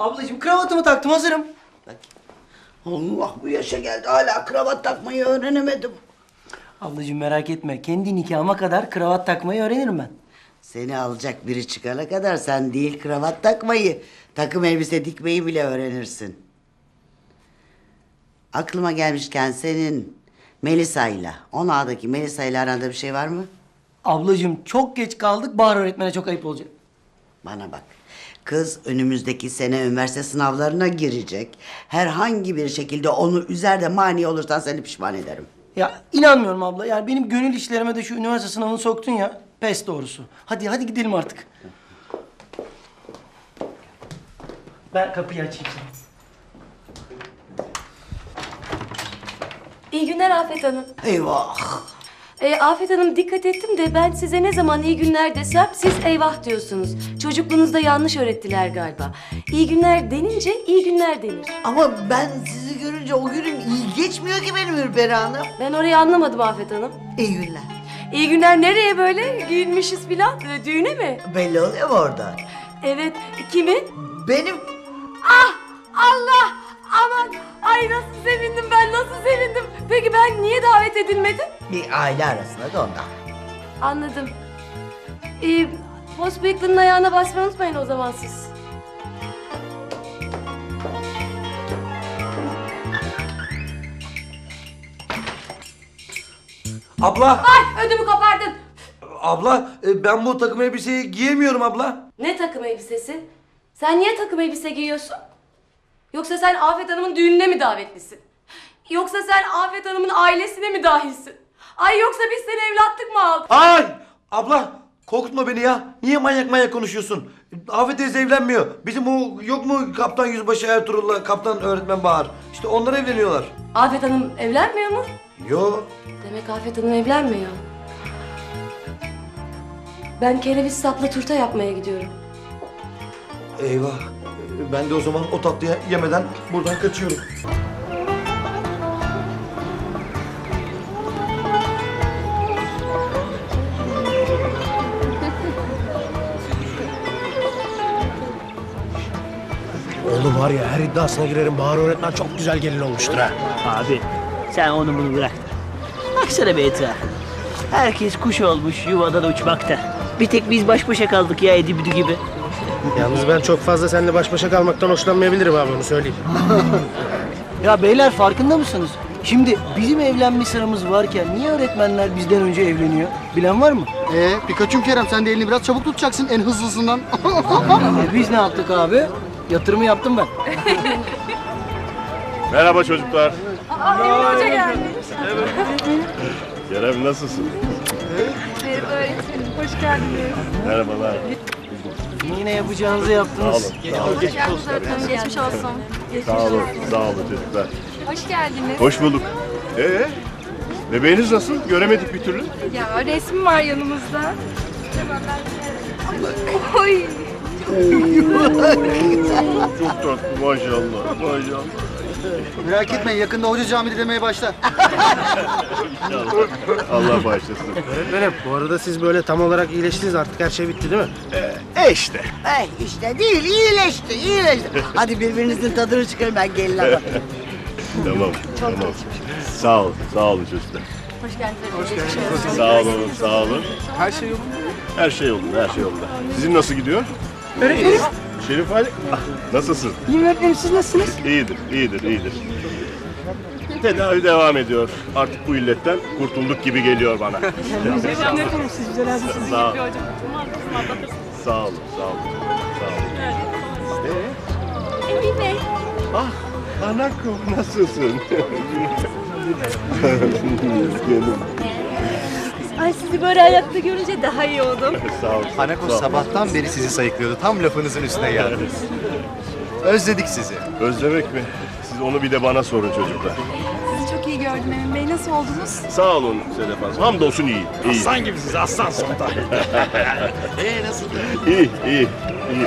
Ablacığım kravatımı taktım hazırım. Allah bu yaşa geldi hala kravat takmayı öğrenemedim. Ablacığım merak etme. Kendi nikahıma kadar kravat takmayı öğrenirim ben. Seni alacak biri çıkana kadar sen değil kravat takmayı, takım elbise dikmeyi bile öğrenirsin. Aklıma gelmişken senin Melisa'yla, Onağ'daki Melisa'yla aranda bir şey var mı? Ablacığım çok geç kaldık. Bahar öğretmene çok ayıp olacak. Bana bak. Kız önümüzdeki sene üniversite sınavlarına girecek. Herhangi bir şekilde onu üzer de mani olursan seni pişman ederim. Ya inanmıyorum abla. Yani benim gönül işlerime de şu üniversite sınavını soktun ya. Pes doğrusu. Hadi hadi gidelim artık. Ben kapıyı açayım sana. İyi günler Afet Hanım. Eyvah. Ee, Afet Hanım dikkat ettim de ben size ne zaman iyi günler desem siz eyvah diyorsunuz. Çocukluğunuzda yanlış öğrettiler galiba. İyi günler denince iyi günler denir. Ama ben sizi görünce o günüm iyi geçmiyor ki benim Ürperi Hanım. Ben orayı anlamadım Afet Hanım. İyi günler. İyi günler nereye böyle? Giyinmişiz filan. Ee, Düğüne mi? Belli oluyor mu orada? Evet. Kimin? Benim Ah! Allah! Aman! Ay nasıl sevindim ben nasıl sevindim. Peki ben niye davet edilmedim? bir aile arasında da ondan. Anladım. Ee, post bıyıklının ayağına basmayı unutmayın o zaman siz. Abla, Ay ödümü kopardın. abla e, ben bu takım elbiseyi giyemiyorum abla. Ne takım elbisesi? Sen niye takım elbise giyiyorsun? Yoksa sen Afet Hanım'ın düğününe mi davetlisin? Yoksa sen Afet Hanım'ın ailesine mi dahilsin? Ay yoksa biz seni evlatlık mı aldık? Ay! Abla korkutma beni ya. Niye manyak manyak konuşuyorsun? Afet teyze evlenmiyor. Bizim o yok mu kaptan yüzbaşı Ertuğrul'la kaptan öğretmen Bahar? İşte onlar evleniyorlar. Afet Hanım evlenmiyor mu? Yo. Demek Afet Hanım evlenmiyor. Ben kereviz sapla turta yapmaya gidiyorum. Eyvah. Ben de o zaman o tatlıyı yemeden buradan kaçıyorum. Oğlum var ya her iddiasına girerim Bahar öğretmen çok güzel gelin olmuştur ha. Abi sen onu bunu bırak. Baksana be etrafa. Herkes kuş olmuş yuvadan uçmakta. Bir tek biz baş başa kaldık ya Edibüdü gibi. Yalnız ben çok fazla seninle baş başa kalmaktan hoşlanmayabilirim abi onu söyleyeyim. Ya beyler farkında mısınız? Şimdi bizim evlenme sıramız varken niye öğretmenler bizden önce evleniyor? Bilen var mı? Ee, Pikachu Kerem sen de elini biraz çabuk tutacaksın en hızlısından. E, biz ne yaptık abi? Yatırımı yaptım ben. Merhaba çocuklar. Hoca gelmiş. Kerem nasılsın? Merhaba öğretmenim, hoş geldiniz. Merhabalar. Yine yapacağınızı yaptınız. Sağ olun. Hoş geldiniz öğretmenim, geçmiş olsun. Geçmiş Sağ olun. olsun. Sağ olun çocuklar. Hoş geldiniz. Hoş bulduk. Ee, bebeğiniz nasıl? Göremedik bir türlü. Ya resmi var yanımızda. Oy. Çok tatlı maşallah. Maşallah. Merak etmeyin yakında hoca camide demeye başlar. İnşallah. Allah bağışlasın. Öğretmenim bu arada siz böyle tam olarak iyileştiniz artık her şey bitti değil mi? E işte. Eh işte değil iyileşti iyileşti. Hadi birbirinizin tadını çıkarın ben gelin bakayım. Tamam. Tamam. Sağ olun. Sağ olun çocuklar. Hoş geldiniz. Geçmiş olsun. Sağ olun. Sağ olun. Her şey yolunda. Her şey yolunda. Her şey yolunda. Sizin nasıl gidiyor? Öğretmenim. Şerif Ali. Ah, Nasılsın? İyiyim öğretmenim, siz nasılsınız? İyidir, iyidir, iyidir. Tedavi devam ediyor. Artık bu illetten kurtulduk gibi geliyor bana. sağ olun. Sağ, sağ olun, sağ olun. Sağ olun. Emin Bey. Ah, Anako nasılsın? Canım. Ay sizi böyle ayakta görünce daha iyi oldum. Sağ ol. Sağ ol. sabahtan beri sizi sayıklıyordu. Tam lafınızın üstüne geldi. Özledik sizi. Özlemek mi? Siz onu bir de bana sorun çocuklar. Sizi çok iyi gördüm Emin Bey. Nasıl oldunuz? Sağ olun Sedef Hanım. Hamdolsun iyi. iyi. Aslan gibi siz aslan sultan. Ee nasıl? İyi, iyi, iyi.